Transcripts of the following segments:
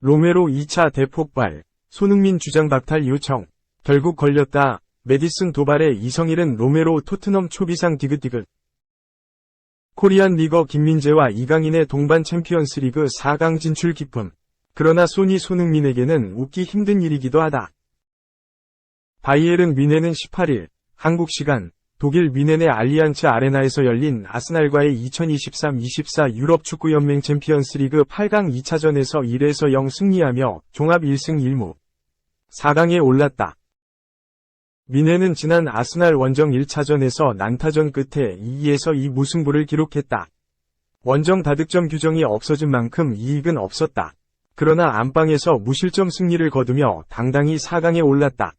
로메로 2차 대폭발, 손흥민 주장 박탈 요청, 결국 걸렸다. 메디슨 도발에 이성일은 로메로 토트넘 초비상 디귿디귿. 코리안 리거 김민재와 이강인의 동반 챔피언스 리그 4강 진출 기쁨. 그러나 소니 손흥민에게는 웃기 힘든 일이기도 하다. 바이에른 뮌헨은 18일, 한국 시간, 독일 뮌헨의 알리안츠 아레나에서 열린 아스날과의 2023-24 유럽 축구연맹 챔피언스 리그 8강 2차전에서 1에서 0 승리하며 종합 1승 1무. 4강에 올랐다. 민해는 지난 아스날 원정 1차전에서 난타전 끝에 2에서 2 무승부를 기록했다. 원정 다득점 규정이 없어진 만큼 이익은 없었다. 그러나 안방에서 무실점 승리를 거두며 당당히 4강에 올랐다.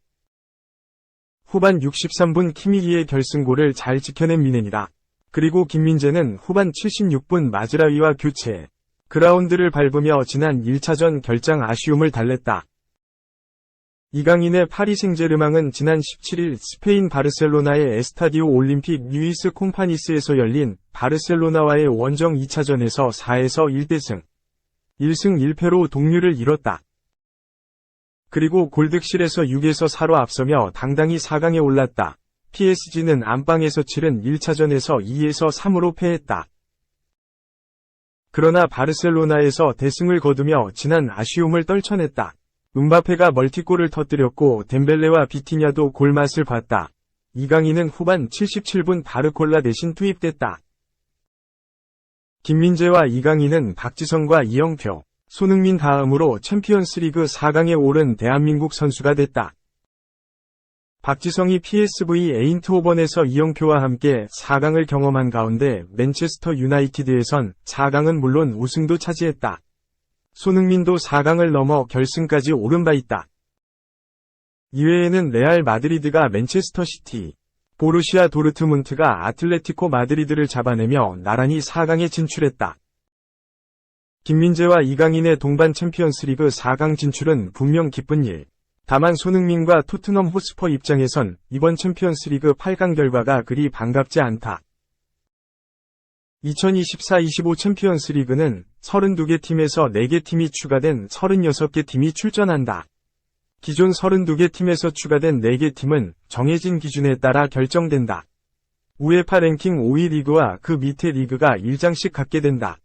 후반 63분 키미기의 결승골을 잘 지켜낸 민헨이다. 그리고 김민재는 후반 76분 마즈라위와 교체. 그라운드를 밟으며 지난 1차전 결장 아쉬움을 달랬다. 이강인의 파리 생제르맹은 지난 17일 스페인 바르셀로나의 에스타디오 올림픽 뉴이스 콤파니스에서 열린 바르셀로나와의 원정 2차전에서 4에서 1대승, 1승 1패로 동률을 이뤘다. 그리고 골득실에서 6에서 4로 앞서며 당당히 4강에 올랐다. PSG는 안방에서 치른 1차전에서 2에서 3으로 패했다. 그러나 바르셀로나에서 대승을 거두며 지난 아쉬움을 떨쳐냈다. 음바페가 멀티골을 터뜨렸고 덴벨레와 비티냐도 골맛을 봤다. 이강인은 후반 77분 바르콜라 대신 투입됐다. 김민재와 이강인은 박지성과 이영표, 손흥민 다음으로 챔피언스리그 4강에 오른 대한민국 선수가 됐다. 박지성이 PSV 에인트호번에서 이영표와 함께 4강을 경험한 가운데 맨체스터 유나이티드에선 4강은 물론 우승도 차지했다. 손흥민도 4강을 넘어 결승까지 오른 바 있다. 이외에는 레알 마드리드가 맨체스터 시티, 보루시아 도르트문트가 아틀레티코 마드리드를 잡아내며 나란히 4강에 진출했다. 김민재와 이강인의 동반 챔피언스리그 4강 진출은 분명 기쁜 일. 다만 손흥민과 토트넘 호스퍼 입장에선 이번 챔피언스리그 8강 결과가 그리 반갑지 않다. 2024-25 챔피언스 리그는 32개 팀에서 4개 팀이 추가된 36개 팀이 출전한다. 기존 32개 팀에서 추가된 4개 팀은 정해진 기준에 따라 결정된다. 우에파 랭킹 5위 리그와 그 밑에 리그가 1장씩 갖게 된다.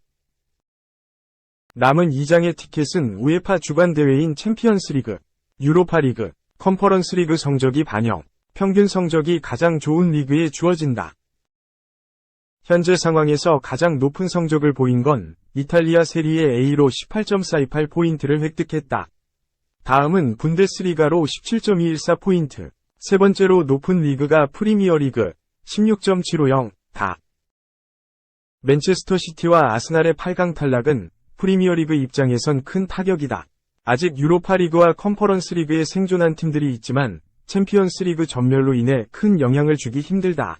남은 2장의 티켓은 우에파 주관 대회인 챔피언스 리그, 유로파 리그, 컨퍼런스 리그 성적이 반영, 평균 성적이 가장 좋은 리그에 주어진다. 현재 상황에서 가장 높은 성적을 보인 건 이탈리아 세리에 A로 18.428포인트를 획득했다. 다음은 분데스리가로 17.214포인트, 세 번째로 높은 리그가 프리미어 리그 16.750, 다. 맨체스터 시티와 아스날의 8강 탈락은 프리미어 리그 입장에선 큰 타격이다. 아직 유로파 리그와 컨퍼런스 리그에 생존한 팀들이 있지만 챔피언스 리그 전멸로 인해 큰 영향을 주기 힘들다.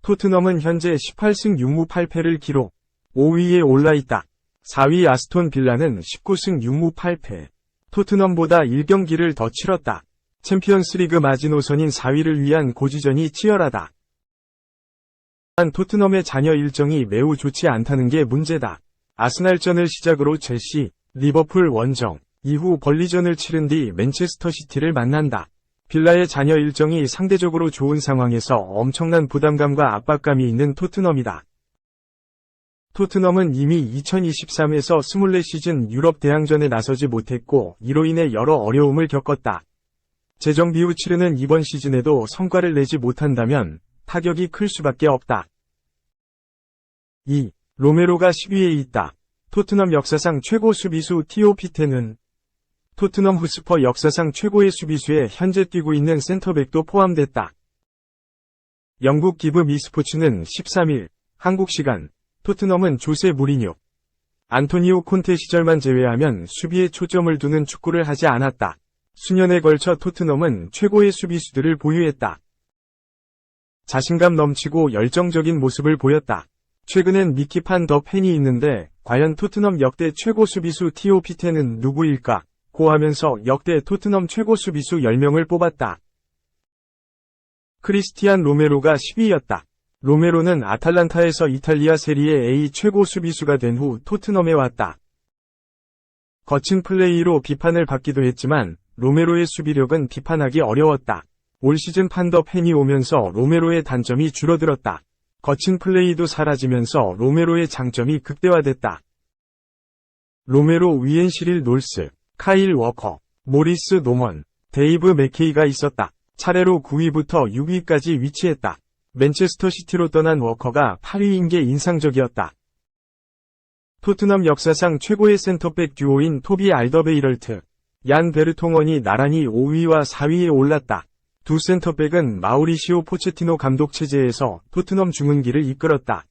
토트넘은 현재 18승 6무 8패를 기록, 5위에 올라있다. 4위 아스톤 빌라는 19승 6무 8패. 토트넘보다 1경기를 더 치렀다. 챔피언스리그 마지노선인 4위를 위한 고지전이 치열하다. 한 토트넘의 잔여 일정이 매우 좋지 않다는 게 문제다. 아스날전을 시작으로 첼시, 리버풀 원정, 이후 벌리전을 치른 뒤 맨체스터 시티를 만난다. 빌라의 잔여 일정이 상대적으로 좋은 상황에서 엄청난 부담감과 압박감이 있는 토트넘이다. 토트넘은 이미 2023에서 24시즌 유럽 대항전에 나서지 못했고 이로 인해 여러 어려움을 겪었다. 재정 비우 치르는 이번 시즌에도 성과를 내지 못한다면 타격이 클 수밖에 없다. 2. 로메로가 10위에 있다. 토트넘 역사상 최고 수비수 티오 피테는 토트넘 후스퍼 역사상 최고의 수비수에 현재 뛰고 있는 센터백도 포함됐다. 영국 기브 미스포츠는 13일 한국 시간 토트넘은 조세 무리뉴, 안토니오 콘테 시절만 제외하면 수비에 초점을 두는 축구를 하지 않았다. 수년에 걸쳐 토트넘은 최고의 수비수들을 보유했다. 자신감 넘치고 열정적인 모습을 보였다. 최근엔 미키판 더 팬이 있는데 과연 토트넘 역대 최고 수비수 티오 피테는 누구일까? 고 하면서 역대 토트넘 최고 수비수 10명을 뽑았다. 크리스티안 로메로가 10위였다. 로메로는 아탈란타에서 이탈리아 세리에 A 최고 수비수가 된 후 토트넘에 왔다. 거친 플레이로 비판을 받기도 했지만 로메로의 수비력은 비판하기 어려웠다. 올 시즌 판더 팬이 오면서 로메로의 단점이 줄어들었다. 거친 플레이도 사라지면서 로메로의 장점이 극대화됐다. 로메로 위엔 시릴 놀스, 카일 워커, 모리스 노먼, 데이브 맥케이가 있었다. 차례로 9위부터 6위까지 위치했다. 맨체스터 시티로 떠난 워커가 8위인 게 인상적이었다. 토트넘 역사상 최고의 센터백 듀오인 토비 알더베이럴트, 얀 베르통원이 나란히 5위와 4위에 올랐다. 두 센터백은 마우리시오 포체티노 감독 체제에서 토트넘 중흥기를 이끌었다.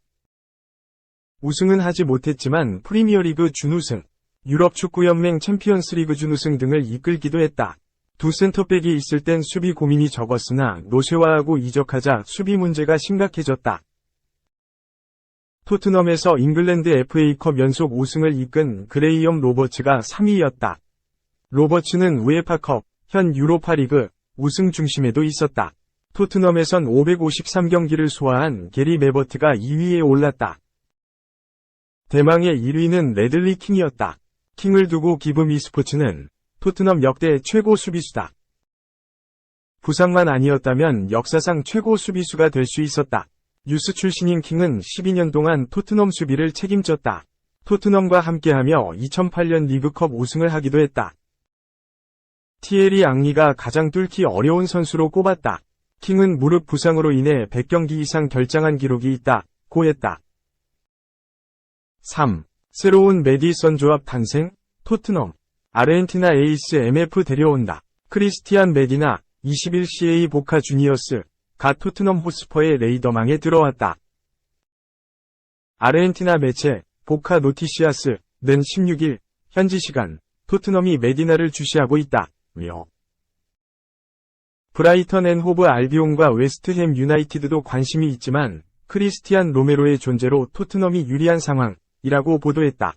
우승은 하지 못했지만 프리미어리그 준우승, 유럽 축구연맹 챔피언스리그 준우승 등을 이끌기도 했다. 두 센터백이 있을 땐 수비 고민이 적었으나 노쇠화하고 이적하자 수비 문제가 심각해졌다. 토트넘에서 잉글랜드 FA컵 연속 우승을 이끈 그레이엄 로버츠가 3위였다. 로버츠는 우에파컵, 현 유로파리그 우승 중심에도 있었다. 토트넘에선 553경기를 소화한 게리 메버트가 2위에 올랐다. 대망의 1위는 레들리 킹이었다. 킹을 두고 기브 미스포츠는 토트넘 역대 최고 수비수다. 부상만 아니었다면 역사상 최고 수비수가 될 수 있었다. 유스 출신인 킹은 12년 동안 토트넘 수비를 책임졌다. 토트넘과 함께하며 2008년 리그컵 우승을 하기도 했다. 티에리 앙리가 가장 뚫기 어려운 선수로 꼽았다. 킹은 무릎 부상으로 인해 100경기 이상 결장한 기록이 있다. 고했다. 3. 새로운 메디선 조합 탄생, 토트넘. 아르헨티나 에이스 MF 데려온다. 크리스티안 메디나, 21CA 보카 주니어스, 가 토트넘 호스퍼의 레이더망에 들어왔다. 아르헨티나 매체, 보카 노티시아스, 는 16일, 현지 시간, 토트넘이 메디나를 주시하고 있다. 며. 브라이턴 앤 호브 알비온과 웨스트햄 유나이티드도 관심이 있지만 크리스티안 로메로의 존재로 토트넘이 유리한 상황이라고 보도했다.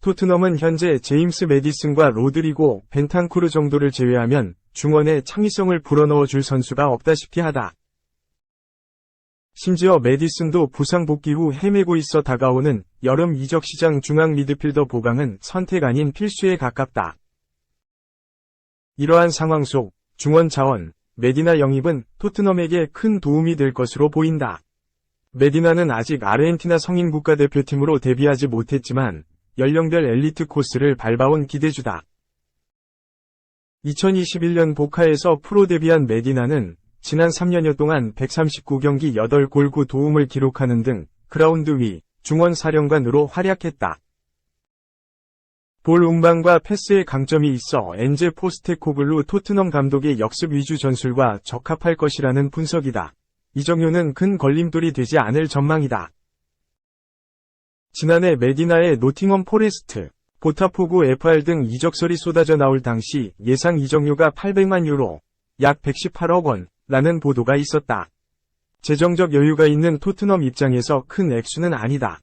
토트넘은 현재 제임스 메디슨과 로드리고 벤탄쿠르 정도를 제외하면 중원에 창의성을 불어넣어 줄 선수가 없다시피 하다. 심지어 메디슨도 부상 복귀 후 헤매고 있어 다가오는 여름 이적 시장 중앙 미드필더 보강은 선택 아닌 필수에 가깝다. 이러한 상황 속 중원 자원, 메디나 영입은 토트넘에게 큰 도움이 될 것으로 보인다. 메디나는 아직 아르헨티나 성인 국가대표팀으로 데뷔하지 못했지만 연령별 엘리트 코스를 밟아온 기대주다. 2021년 보카에서 프로 데뷔한 메디나는 지난 3년여 동안 139경기 8골 9도움을 기록하는 등 그라운드 위 중원 사령관으로 활약했다. 볼 운반과 패스의 강점이 있어 엔제 포스테코글루 토트넘 감독의 역습 위주 전술과 적합할 것이라는 분석이다. 이정효는 큰 걸림돌이 되지 않을 전망이다. 지난해 메디나의 노팅엄 포레스트, 보타포구 FR 등 이적설이 쏟아져 나올 당시 예상 이적료가 800만 유로, 약 118억 원, 라는 보도가 있었다. 재정적 여유가 있는 토트넘 입장에서 큰 액수는 아니다.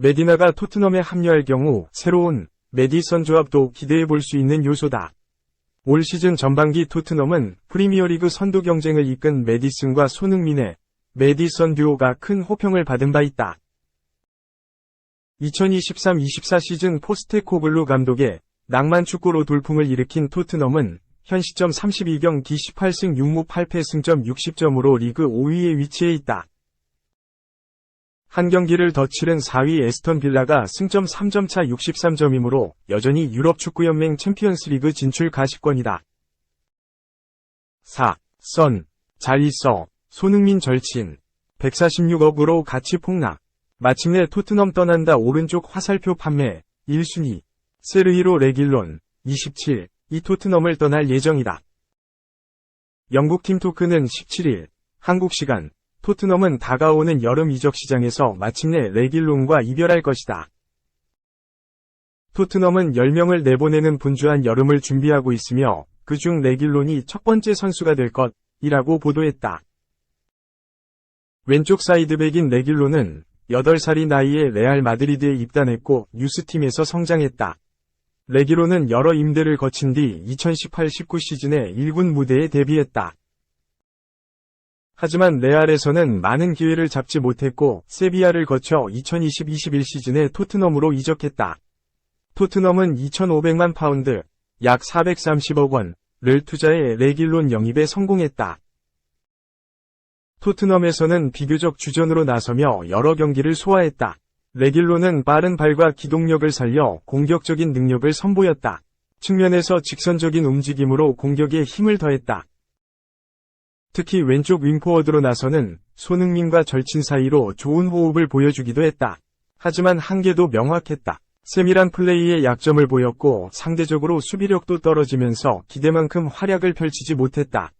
메디나가 토트넘에 합류할 경우 새로운 메디선 조합도 기대해 볼 수 있는 요소다. 올 시즌 전반기 토트넘은 프리미어리그 선두 경쟁을 이끈 메디슨과 손흥민의 메디선 듀오가 큰 호평을 받은 바 있다. 2023-24 시즌 포스테코글루 감독의 낭만 축구로 돌풍을 일으킨 토트넘은 현 시점 32경기 18승 6무 8패 승점 60점으로 리그 5위에 위치해 있다. 한 경기를 더 치른 4위 에스턴 빌라가 승점 3점 차 63점이므로 여전히 유럽 축구연맹 챔피언스리그 진출 가시권이다. 4. 선. 잘 있어. 손흥민 절친. 146억으로 같이 폭락. 마침내 토트넘 떠난다 오른쪽 화살표 판매. 1순위. 세르히로 레길론. 27. 이 토트넘을 떠날 예정이다. 영국팀 토크는 17일. 한국 시간 토트넘은 다가오는 여름 이적 시장에서 마침내 레길론과 이별할 것이다. 토트넘은 10명을 내보내는 분주한 여름을 준비하고 있으며 그중 레길론이 첫 번째 선수가 될 것이라고 보도했다. 왼쪽 사이드백인 레길론은 8살이 나이에 레알 마드리드에 입단했고 유스팀에서 성장했다. 레기로는 여러 임대를 거친 뒤 2018-19 시즌에 1군 무대에 데뷔했다. 하지만 레알에서는 많은 기회를 잡지 못했고 세비야를 거쳐 2020-21 시즌에 토트넘으로 이적했다. 토트넘은 2,500만 파운드, 약 430억 원을 투자해 레길론 영입에 성공했다. 토트넘에서는 비교적 주전으로 나서며 여러 경기를 소화했다. 레길론은 빠른 발과 기동력을 살려 공격적인 능력을 선보였다. 측면에서 직선적인 움직임으로 공격에 힘을 더했다. 특히 왼쪽 윙포워드로 나서는 손흥민과 절친 사이로 좋은 호흡을 보여주기도 했다. 하지만 한계도 명확했다. 세밀한 플레이에 약점을 보였고 상대적으로 수비력도 떨어지면서 기대만큼 활약을 펼치지 못했다.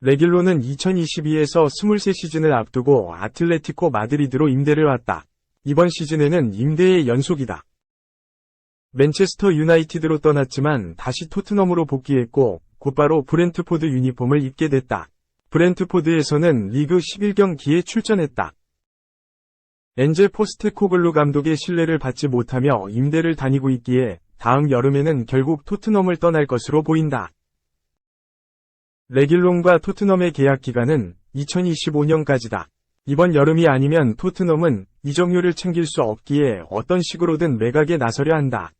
레길로는 2022에서 23시즌을 앞두고 아틀레티코 마드리드로 임대를 왔다. 이번 시즌에는 임대의 연속이다. 맨체스터 유나이티드로 떠났지만 다시 토트넘으로 복귀했고 곧바로 브렌트포드 유니폼을 입게 됐다. 브렌트포드에서는 리그 11경기에 출전했다. 엔제 포스테코글루 감독의 신뢰를 받지 못하며 임대를 다니고 있기에 다음 여름에는 결국 토트넘을 떠날 것으로 보인다. 레길론과 토트넘의 계약 기간은 2025년까지다. 이번 여름이 아니면 토트넘은 이적료를 챙길 수 없기에 어떤 식으로든 매각에 나서려 한다.